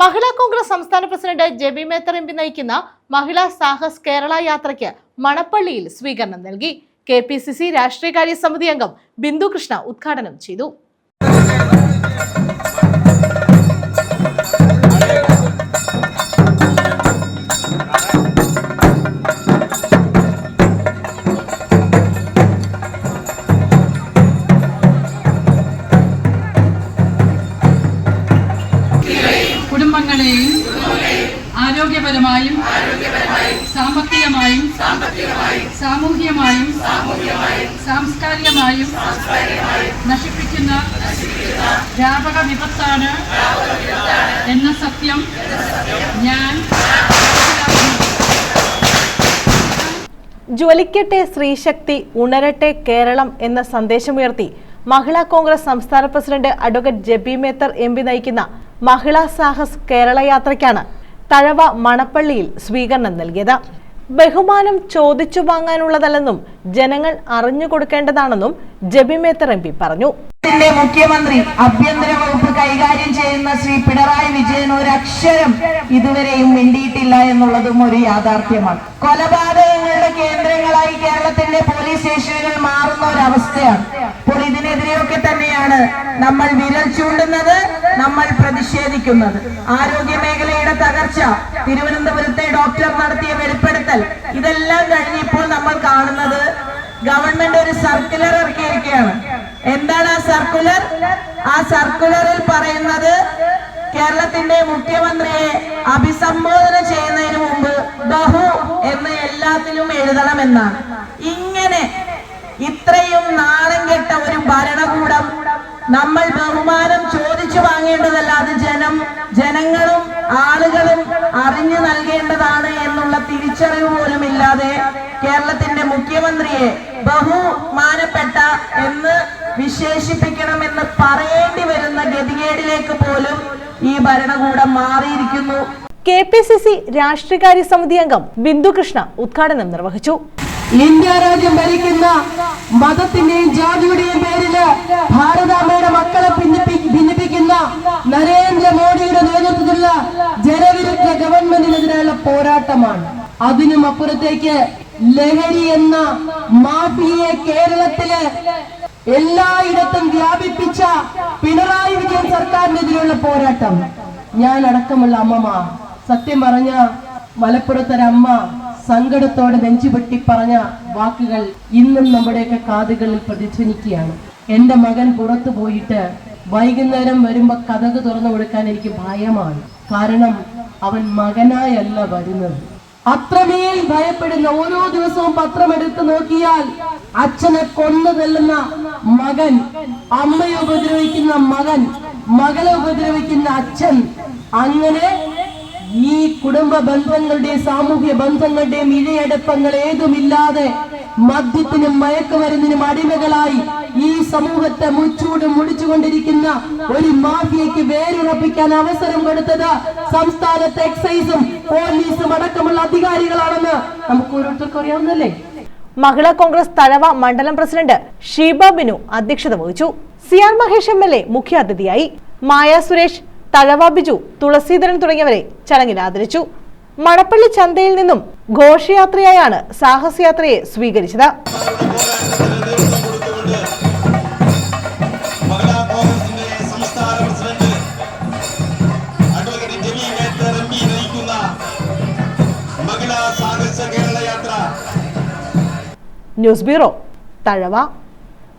മഹിളാ കോൺഗ്രസ് സംസ്ഥാന president Jebi Mather M P നയിക്കുന്ന മഹിളാ സാഹസ് കേരള യാത്രയ്ക്ക് മണപ്പള്ളിയിൽ സ്വീകരണം നൽകി. കെ പി സി സി രാഷ്ട്രീയകാര്യ സമിതി അംഗം ബിന്ദു കൃഷ്ണ ഉദ്ഘാടനം ചെയ്തു. ആരോഗ്യപരമായും സാമ്പത്തികമായും സാമൂഹ്യമായും സാംസ്കാരികമായും നശിപ്പിക്കുന്ന വ്യാപക വിപത്താണ് എന്ന സത്യം ഞാൻ ജ്വലിക്കട്ടെ സ്ത്രീശക്തി ഉണരട്ടെ കേരളം എന്ന സന്ദേശമുയർത്തി മഹിളാ കോൺഗ്രസ് സംസ്ഥാന president advocate Jebi Mather M P നയിക്കുന്ന മഹിളാ സാഹസ് കേരള യാത്രയ്ക്കാണ് തഴവ മണപ്പള്ളിയിൽ സ്വീകരണം നൽകിയത്. ബഹുമാനം ചോദിച്ചു വാങ്ങാനുള്ളതല്ലെന്നും ജനങ്ങൾ അറിഞ്ഞു കൊടുക്കേണ്ടതാണെന്നും ജബിമേത്തർ എം പി പറഞ്ഞു. മുഖ്യമന്ത്രി ആഭ്യന്തര വകുപ്പ് കൈകാര്യം ചെയ്യുന്ന ശ്രീ പിണറായി വിജയൻ ഒരു അക്ഷരം ഇതുവരെയും മിണ്ടിയിട്ടില്ല എന്നുള്ളതും ഒരു യാഥാർത്ഥ്യമാണ്. കൊലപാതകങ്ങളുടെ കേന്ദ്രങ്ങളായി കേരളത്തിന്റെ പോലീസ് സ്റ്റേഷനുകൾ മാറുന്ന ഒരു അവസ്ഥയാണ് അപ്പോൾ ഇതിനെതിരെയൊക്കെ തന്നെയാണ് നമ്മൾ വിരൽ ചൂണ്ടുന്നത് നമ്മൾ പ്രതിഷേധിക്കുന്നത്. ആരോഗ്യ മേഖലയുടെ തകർച്ച തിരുവനന്തപുരത്തെ ഡോക്ടർ നടത്തിയ വെളിപ്പെടുത്തൽ ഇതെല്ലാം കഴിഞ്ഞിപ്പോൾ നമ്മൾ കാണുന്നത് ഗവൺമെന്റ് ഒരു സർക്കുലർ ഇറക്കിയിരിക്കുകയാണ്. എന്താണ് ആ സർക്കുലർ ആ സർക്കുലറിൽ പറയുന്നത് കേരളത്തിന്റെ മുഖ്യമന്ത്രിയെ അഭിസംബോധന ചെയ്യുന്നതിന് മുമ്പ് ബഹു എന്ന് എല്ലാത്തിലും എഴുതണമെന്നാണ്. ഇങ്ങനെ ഇത്രയും നാണം കെട്ട ഒരു ഭരണകൂടം നമ്മൾ ബഹുമാനം ചോദിച്ചു വാങ്ങേണ്ടതല്ല അത് ജനം ജനങ്ങളും ആളുകളും അറിഞ്ഞു നൽകേണ്ടതാണ് എന്നുള്ള തിരിച്ചറിവ് പോലും ഇല്ലാതെ കേരളത്തിന്റെ മുഖ്യമന്ത്രിയെ ബഹുമാനപ്പെട്ട എന്ന് വിശേഷിപ്പിക്കണമെന്ന് പറയേണ്ടി വരുന്ന ഗതികേടിലേക്ക് പോലും ഈ ഭരണകൂടം മാറിയിരിക്കുന്നു. കെ പി സി സി രാഷ്ട്രീയകാര്യ സമിതി അംഗം ബിന്ദുകൃഷ്ണ ഉദ്ഘാടനം നിർവഹിച്ചു. ഇന്ത്യ രാജ്യം ഭരിക്കുന്ന മതത്തിന്റെയും ജാതിയുടെയും പേരിൽ ഭാരതാമ്മയുടെ മക്കളെ ഭിന്നിപ്പി- ഭിന്നിപ്പിക്കുന്ന നരേന്ദ്രമോദിയുടെ നേതൃത്വത്തിലുള്ള ജനവിരുദ്ധ ഗവൺമെന്റിനെതിരെയുള്ള പോരാട്ടമാണ്. അതിനും അപ്പുറത്തേക്ക് ലഹരി എന്ന മാഫിയെ കേരളത്തിൽ എല്ലായിടത്തും വ്യാപിപ്പിച്ച പിണറായി വിജയൻ സർക്കാരിനെതിരെയുള്ള പോരാട്ടം. ഞാൻ അടക്കമുള്ള അമ്മമാ സത്യം പറഞ്ഞ മലപ്പുറത്തൊരമ്മ സങ്കടത്തോടെ നെഞ്ചുപൊട്ടി പറഞ്ഞ വാക്കുകൾ ഇന്നും നമ്മുടെയൊക്കെ കാതുകളിൽ പ്രതിധ്വനിക്കുകയാണ് എന്റെ മകൻ പുറത്തു പോയിട്ട് വൈകുന്നേരം വരുമ്പോ കഥക് തുറന്നു കൊടുക്കാൻ എനിക്ക് ഭയമാണ്. കാരണം അവൻ മകനായല്ല വരുന്നത്. അത്രമേൽ ഭയപ്പെടുന്ന ഓരോ ദിവസവും പത്രം എടുത്തു നോക്കിയാൽ അച്ഛനെ കൊന്നു തല്ലുന്ന മകൻ അമ്മയെ ഉപദ്രവിക്കുന്ന മകൻ മകളെ ഉപദ്രവിക്കുന്ന അച്ഛൻ അങ്ങനെ ഈ കുടുംബ ബന്ധങ്ങളുടെയും സാമൂഹ്യ ബന്ധങ്ങളുടെയും ഇഴയടപ്പങ്ങൾ ഏതുമില്ലാതെ മദ്യത്തിനും മയക്കുമരുന്നിനും അടിമകളായി ഈ സമൂഹത്തെ മുച്ചൂട് മുടിച്ചുകൊണ്ടിരിക്കുന്ന ഒരു മാഫിയയ്ക്ക് വേരുറപ്പിക്കാൻ അവസരം കൊടുത്തത് സംസ്ഥാനത്തെ എക്സൈസും പോലീസും അടക്കമുള്ള അധികാരികളാണെന്ന് നമുക്ക് ഓരോരുത്തർക്കും അറിയാവുന്നല്ലേ മഹിളാ കോൺഗ്രസ് തഴവ മണ്ഡലം പ്രസിഡന്റ് ഷീബ ബിനു അധ്യക്ഷത വഹിച്ചു. C R Mahesh M L A മുഖ്യാതിഥിയായി. മായ സുരേഷ് തഴവ ബിജു തുളസീധരൻ തുടങ്ങിയവരെ ചടങ്ങിൽ ആദരിച്ചു. മണപ്പള്ളി ചന്തയിൽ നിന്നും ഘോഷയാത്രയായാണ് സാഹസയാത്രയെ സ്വീകരിച്ചത്. News bureau Thazhava